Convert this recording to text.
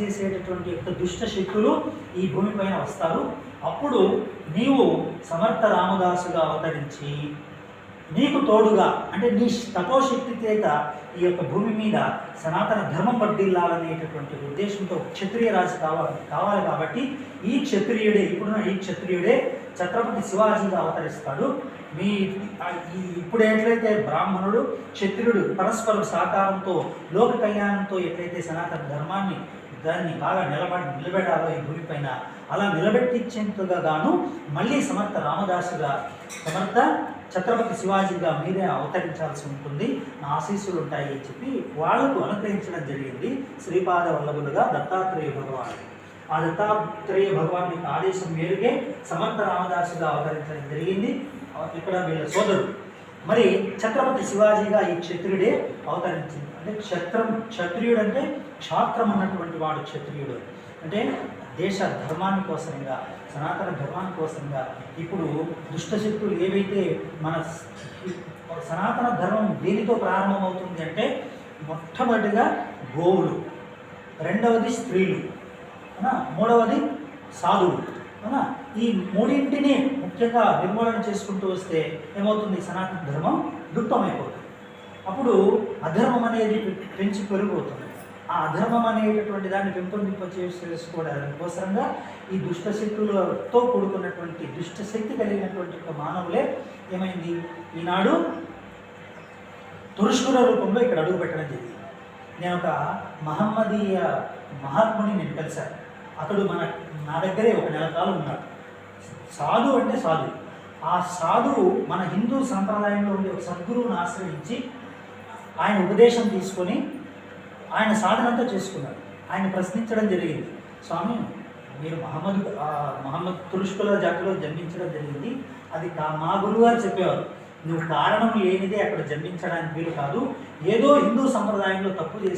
చేసేటటువంటి యొక్క దుష్ట శక్తులు ఈ భూమిపైన వస్తారు. అప్పుడు నీవు సమర్థ రామదాసుగా అవతరించి నీకు తోడుగా అంటే నీ తపోశక్తి చేత ఈ యొక్క భూమి మీద సనాతన ధర్మం వర్ధిల్లాలనేటటువంటి ఉద్దేశంతో క్షత్రియ రాజు కావాలి కావాలి కాబట్టి ఈ క్షత్రియుడే ఇప్పుడున్న ఈ క్షత్రియుడే ఛత్రపతి శివాజీగా అవతరిస్తాడు. మీ ఇప్పుడు ఎట్లయితే బ్రాహ్మణుడు క్షత్రియుడు పరస్పర సహకారంతో లోక కళ్యాణంతో ఎట్లయితే సనాతన ధర్మాన్ని దాన్ని బాగా నిలబడి నిలబెట్టాలో ఈ భూమిపైన అలా నిలబెట్టించేంతగా గాను మళ్ళీ సమర్థ రామదాసుగా సమర్థ ఛత్రపతి శివాజీగా మీరే అవతరించాల్సి ఉంటుంది. నా ఆశీస్సులు ఉంటాయి అని చెప్పి వాళ్ళకు అనుగ్రహించడం జరిగింది. శ్రీపాద వల్లభులుగా దత్తాత్రేయ భగవానుడు. ఆ దత్తాత్రేయ భగవాన్ యొక్క ఆదేశం మేరకే సమర్థ రామదాసుగా అవతరించడం జరిగింది. ఇక్కడ వీళ్ళ సోదరుడు. మరి ఛత్రపతి శివాజీగా ఈ క్షత్రియుడే అవతరించింది. అంటే క్షత్రం క్షత్రియుడు అంటే క్షాత్రం అన్నటువంటి వాడు క్షత్రియుడు. అంటే దేశ ధర్మాన్ని కోసంగా సనాతన ధర్మాన్ని కోసంగా ఇప్పుడు దుష్టశక్తులు ఏవైతే మన సనాతన ధర్మం దేనితో ప్రారంభమవుతుంది అంటే మొట్టమొదటిగా గోవులు రెండవది స్త్రీలు. మూడవది సాధువు. అవునా ఈ మూడింటిని ముఖ్యంగా నిర్మూలన చేసుకుంటూ వస్తే ఏమవుతుంది? సనాతన ధర్మం లుప్తమైపోతుంది. అప్పుడు అధర్మం అనేది పెంచి పెరిగిపోతుంది. ఆ అధర్మం అనేటటువంటి దాన్ని పెంపొందింప చేసుకోవడానికి కోసంగా ఈ దుష్ట శక్తులతో కూడుకున్నటువంటి దుష్ట శక్తి కలిగినటువంటి ఒక మానవులే ఏమైంది? ఈనాడు తురుష్కుల రూపంలో ఇక్కడ అడుగు పెట్టడం జరిగింది. నేను ఒక మహమ్మదీయ మహాత్ముని నేను కలిశాను. అతడు మన నా దగ్గరే ఒక నెల కాలం ఉన్నాడు. సాధు అంటే సాధు. ఆ సాధువు మన హిందూ సంప్రదాయంలో ఉండే ఒక సద్గురువుని ఆశ్రయించి ఆయన ఉపదేశం తీసుకొని ఆయన సాధనంతా చేసుకున్నాడు. ఆయన ప్రశ్నించడం జరిగింది. స్వామి మీరు మహమ్మద్ మహమ్మద్ తురుష్కుల జాతిలో జన్మించడం జరిగింది. అది మా మా గురువుగారు చెప్పేవారు. నువ్వు కారణం లేనిదే అక్కడ జన్మించడానికి వీలు కాదు. ఏదో హిందూ సంప్రదాయంలో తప్పు చేసి